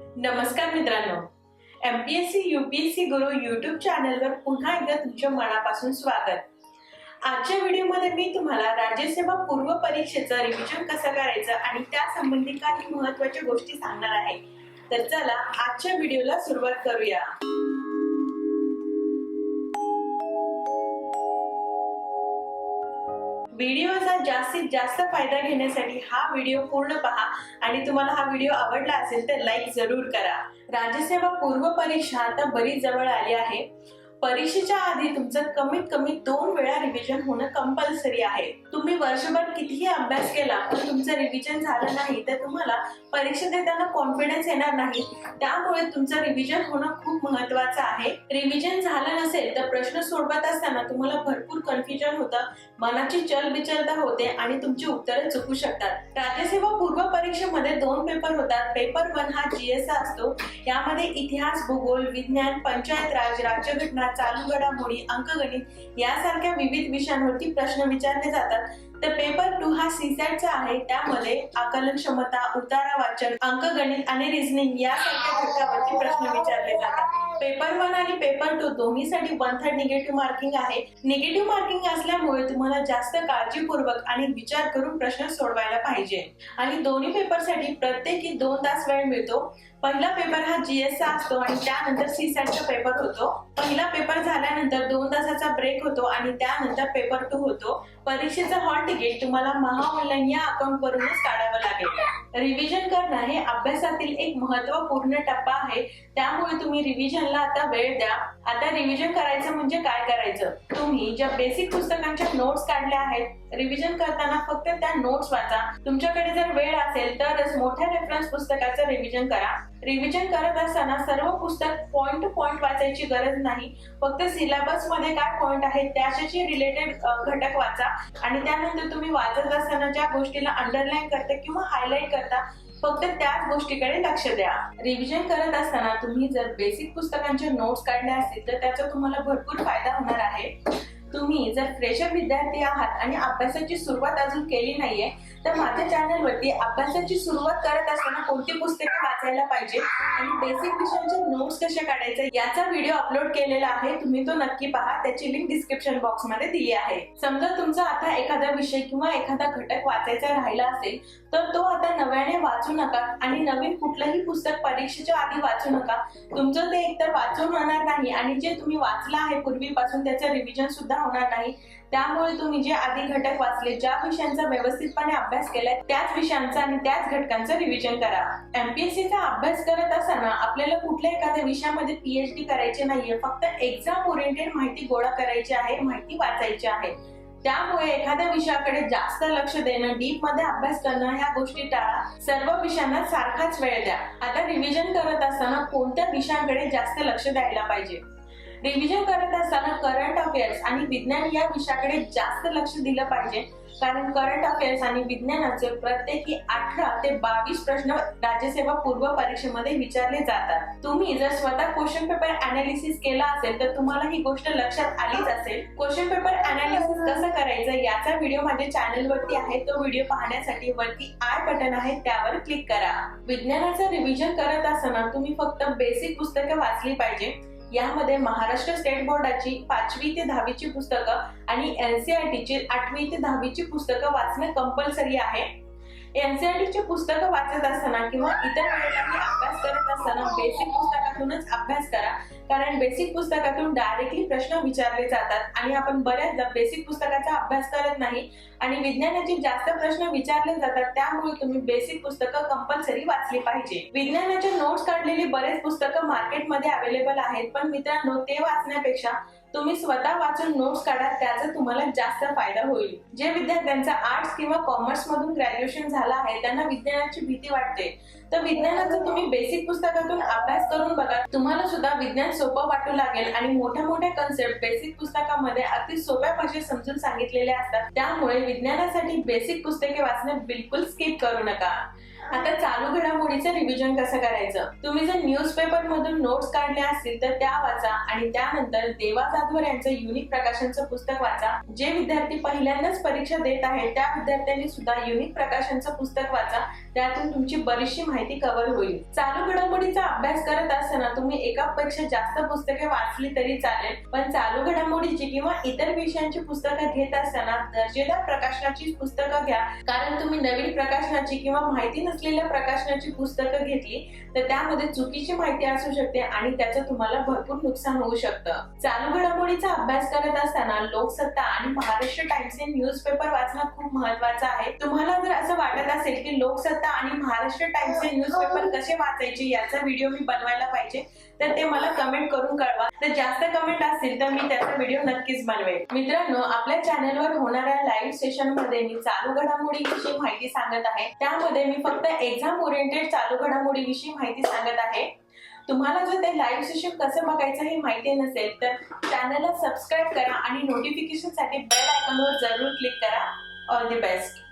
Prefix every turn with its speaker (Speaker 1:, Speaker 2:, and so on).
Speaker 1: नमस्कार मित्रांनो. MPSC UPSC गुरु YouTube चॅनलवर पुन्हा एकदा तुमच्या मनापासून स्वागत. आजच्या व्हिडिओमध्ये मी तुम्हाला राज्यसेवा पूर्व परीक्षेचं रिव्हिजन कसं करायचं आणि त्यासंबंधी काही महत्त्वाच्या गोष्टी सांगणार आहे. तर चला आजच्या व्हिडिओला सुरुवात करूया. व्हिडिओचा जास्तीत जास्त फायदा घेण्यासाठी हा व्हिडिओ पूर्ण पहा. आणि तुम्हाला हा व्हिडिओ आवडला असेल तर लाईक जरूर करा. राज्यसेवा पूर्व परीक्षा आता बरीच जवळ आली आहे. परीक्षेच्या आधी तुमचं कमीत कमी दोन वेळा रिव्हिजन होणं कंपल्सरी आहे. तुम्ही वर्षभर कितीही अभ्यास केला पण तुमचं रिव्हिजन झालं नाही तर तुम्हाला परीक्षा देताना कॉन्फिडन्स येणार नाही. त्यामुळे तुमचं रिव्हिजन होणं खूप महत्वाचं आहे. रिव्हिजन झालं नसेल तर प्रश्न सोडवत असताना तुम्हाला भरपूर कन्फ्युजन होतं मनाची चलबिचलता होते आणि तुमची उत्तरे चुकू शकतात. राज्यसेवा पूर्व परीक्षेमध्ये दोन पेपर होतात. पेपर वन हा जीएस असतो. यामध्ये इतिहास भूगोल विज्ञान पंचायत राज राज्यघटना चालू घडामोडी अंकगणित यासारख्या विविध विषयांवरती प्रश्न विचारले जातात. तर पेपर टू हा सीसॅटचा आहे. त्यामध्ये आकलन क्षमता उतारा वाचन अंकगणित आणि रिझनिंग यासारख्या घटकावरती प्रश्न विचारले जातात. पेपर वन आणि पेपर टू दोन्हीसाठी वन थर्ड निगेटिव्ह मार्किंग आहे. निगेटिव्ह मार्किंग असल्यामुळे तुम्हाला जास्त काळजीपूर्वक आणि विचार करून प्रश्न सोडवायला पाहिजे. आणि दोन्ही पेपरसाठी प्रत्येकी दोन तास वेळ मिळतो. पहिला पेपर हा जीएसचा असतो आणि त्यानंतर सी सॅटचा पेपर होतो. पहिला पेपर झाल्यानंतर दोन तासाचा ब्रेक होतो आणि त्यानंतर पेपर टू होतो. परीक्षेचं हॉल तिकीट तुम्हाला महा ऑनलाईन या अकाउंट वरूनच काढावं लागेल. रिव्हिजन करणं हे अभ्यासातील एक महत्त्वपूर्ण टप्पा आहे. त्यामुळे तुम्ही रिव्हिजनला आता वेळ द्या. आता रिव्हिजन करायचं म्हणजे काय करायचं? तुम्ही ज्या बेसिक पुस्तकांच्या नोट्स काढल्या आहेत रिव्हिजन करताना फक्त त्या नोट्स वाचा. तुमच्याकडे जर वेळ असेल तरच मोठ्या रेफरन्स पुस्तकाचं रिव्हिजन करा. रिव्हिजन करत असताना सर्व पुस्तक पॉइंट टू पॉइंट वाचायची गरज नाही. फक्त सिलेबसमध्ये काय पॉइंट आहे त्याच्याशी रिलेटेड घटक वाचा. आणि त्यानंतर तुम्ही वाचत असताना ज्या गोष्टीला अंडरलाईन करता किंवा हायलाईट करता फक्त त्याच गोष्टीकडे लक्ष द्या. रिव्हिजन करत असताना तुम्ही जर बेसिक पुस्तकांचे नोट्स काढले असतील तर त्याचा तुम्हाला भरपूर फायदा होणार आहे. तुम्ही जर फ्रेशर विद्यार्थी आहात आणि अभ्यासाची सुरुवात अजून केली नाहीये तर माझ्या चॅनलवरती अभ्यासाची सुरुवात करत असताना कोणती पुस्तके वाचायला पाहिजे आणि बेसिक विषयांचे नोट्स कसे काढायचे याचा व्हिडिओ अपलोड केलेला आहे. तुम्ही तो नक्की पहा. त्याची लिंक डिस्क्रिप्शन बॉक्समध्ये दिली आहे. समजा तुमचा आता एखादा विषय किंवा एखादा घटक वाचायचा राहिला असेल तर तो आता नव्याने वाचू नका आणि नवीन कुठलंही पुस्तक परीक्षेच्या आधी वाचू नका. तुमचं ते एकतर वाचून होणार नाही आणि जे तुम्ही वाचलं आहे पूर्वीपासून त्याचं रिव्हिजन सुद्धा होणार नाही त्यामुळे तुम्ही जे आधी घटक वाचले ज्या विषयांचा व्यवस्थितपणे अभ्यास केलाय त्याच विषयांचा आणि त्याच घटकांचं रिव्हिजन करा. एमपीएससीचा अभ्यास करत असताना आपल्याला कुठल्या एखाद्या विषयामध्ये पीएचडी करायची नाहीये. फक्त एक्झाम ओरिएंटेड माहिती गोळा करायची आहे माहिती वाचायची आहे. त्यामुळे एखाद्या विषयाकडे जास्त लक्ष देणं डीपमध्ये अभ्यास करणं ह्या गोष्टी टाळा. सर्व विषयांना सारखाच वेळ द्या. आता रिव्हिजन करत असताना कोणत्या विषयांकडे जास्त लक्ष द्यायला पाहिजे? रिव्हिजन करत असताना करंट अफेअर्स आणि विज्ञान या विषयाकडे जास्त लक्ष दिलं पाहिजे. कारण करंट अफेअर्स आणि विज्ञानाचे प्रत्येकी अठरा ते बावीस प्रश्न राज्यसेवा पूर्व परीक्षेमध्ये विचारले जातात. तुम्ही जर स्वतः क्वेश्चन पेपर अनालिसिस केला असेल तर तुम्हाला ही गोष्ट लक्षात आलीच असेल. क्वेश्चन पेपर अनालिसिस कसं करायचं याचा व्हिडिओ माझ्या चॅनल वरती आहे. तो व्हिडिओ पाहण्यासाठी वरती आय बटन आहे त्यावर क्लिक करा. विज्ञानाचं रिव्हिजन करत असताना तुम्ही फक्त बेसिक पुस्तकं वाचली पाहिजे. यामध्ये महाराष्ट्र स्टेट बोर्डाची पाचवी ते दहावीची पुस्तकं आणि एनसीआरटीची आठवी ते दहावीची पुस्तकं वाचणं कंपल्सरी आहे. एनसीआरटीची पुस्तकं वाचत असताना किंवा इतर वेळेलाही अभ्यास करत असताना बेसिक पुस्तकातूनच अभ्यास करा. कारण बेसिक पुस्तकातून डायरेक्टली प्रश्न विचारले जातात आणि आपण बऱ्याचदा बेसिक पुस्तकाचा अभ्यास करत नाही आणि विज्ञानाचे जास्त प्रश्न विचारले जातात त्यामुळे तुम्ही बेसिक पुस्तकं कंपल्सरी वाचली पाहिजे. विज्ञानाचे नोट्स काढलेली बरेच पुस्तकं मार्केटमध्ये अवेलेबल आहेत पण मित्रांनो ते वाचण्यापेक्षा तुम्ही स्वतः वाचून नोट्स काढा त्याचा तुम्हाला जास्त फायदा होईल. जे विद्यार्थ्यांचा आर्ट्स किंवा कॉमर्स मधून ग्रॅज्युएशन झाला आहे त्यांना विज्ञानाची भीती वाटते. तर विज्ञानाचा तुम्ही बेसिक पुस्तकातून अभ्यास करून बघा. तुम्हाला सुद्धा विज्ञान सोपं वाटू लागेल आणि मोठ्या मोठ्या कन्सेप्ट बेसिक पुस्तकामध्ये अगदी सोप्या भाषेत समजून सांगितलेले असतात. त्यामुळे विज्ञानासाठी बेसिक पुस्तके वाचणे बिलकुल स्किप करू नका. आता चालू घडामोडीचं रिव्हिजन कसं करायचं? तुम्ही जर न्यूजपेपर मधून नोट्स काढल्या असतील तर त्या वाचा आणि त्यानंतर देवा जाधवर यांचं युनिक प्रकाशनचं पुस्तक वाचा. जे विद्यार्थी पहिल्यांदाच परीक्षा देत आहेत त्या विद्यार्थ्यांनी सुद्धा युनिक प्रकाशनचं पुस्तक वाचा. त्यातून तुमची बरीचशी माहिती कव्हर होईल. चालू घडामोडीचा अभ्यास करत असताना तुम्ही एकापेक्षा जास्त पुस्तके वाचली तरी चालेल. पण चालू घडामोडीची किंवा इतर विषयांची पुस्तकं घेत असताना दर्जेदार प्रकाशनाची पुस्तकं घ्या. कारण तुम्ही नवीन प्रकाशनाची किंवा माहिती असलेल्या प्रकाशनाची पुस्तकं घेतली तर त्यामध्ये चुकीची माहिती असू शकते आणि त्याचं तुम्हाला भरपूर नुकसान होऊ शकतं. चालू घडामोडीचा अभ्यास करत असताना लोकसत्ता आणि महाराष्ट्र टाइम्स हे न्यूजपेपर वाचणं खूप महत्वाचं आहे. तुम्हाला जर असं वाटत असेल की लोकसत्ता आणि महाराष्ट्र टाइम्स हे न्यूजपेपर कसे वाचायचे याचा व्हिडिओ मी बनवायला पाहिजे तर ते मला कमेंट करून कळवा. तर जास्त कमेंट असतील तर मी त्याचा व्हिडिओ नक्कीच बनवेल मित्रांनो आपल्या चॅनलवर होणाऱ्या लाईव्ह सेशनमध्ये मी चालू घडामोडीविषयी माहिती सांगत आहे. त्यामध्ये मी फक्त एक्झाम ओरिएंटेड चालू घडामोडीविषयी माहिती सांगत आहे. तुम्हाला जर ते लाईव्ह सेशन कसं बघायचं हे माहिती नसेल तर चॅनलला सबस्क्राईब करा आणि नोटिफिकेशनसाठी बेल आयकॉनवर जरूर क्लिक करा. All the best